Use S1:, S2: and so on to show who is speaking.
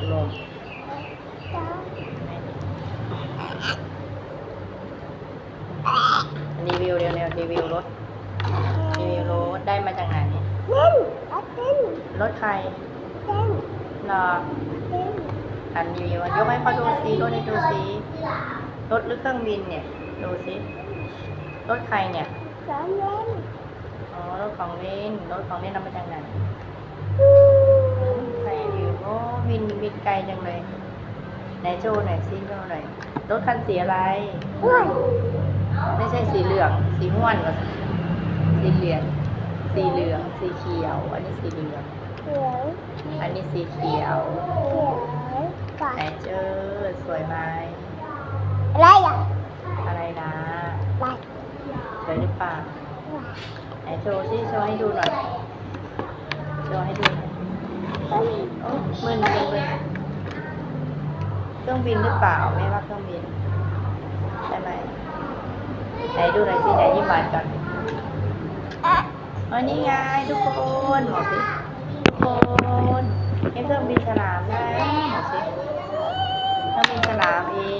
S1: มรีวิวเร็วๆรีวิวรถรีวิวรถได้มาจากไหนรถใครรออันรีวิวยกให้เขาดูซิรถให้ดูซิรถหรือเครื่องบินเนี่ย ดูซิรถใครเนี่ยอ๋อรถของเล่นรถของเล่นเอามาจากไหนใครรีวิวโอ้บินบินไกล จังเลย ไหนโชว์หน่อยซิโชว์หน่อยรถคันสีอะไรไม่ใช่สีเหลือง สีม่วนกับสีเหลือง สีเหลือง สีเขียว อันนี้สีเหลืองอันนี้สีเขียวไหนเจอสวยไหมอะไรนะสวยหรือเปล่าไหนโชว์ซิโชว์ให้ดูหน่อย โชว์ให้ดูหน่อยโอ้มึนมึนมึน เครื่องบินหรือเปล่าแม่ว่าเครื่องบินใช่ไหมไหนดูหน่อยสิไหนยิ้มหวานก่อนอันนี่ไงทุกคนบอกสิทุกคนเห็นเครื่องบินสนามนะบอกสิเครื่องบินสนามเอง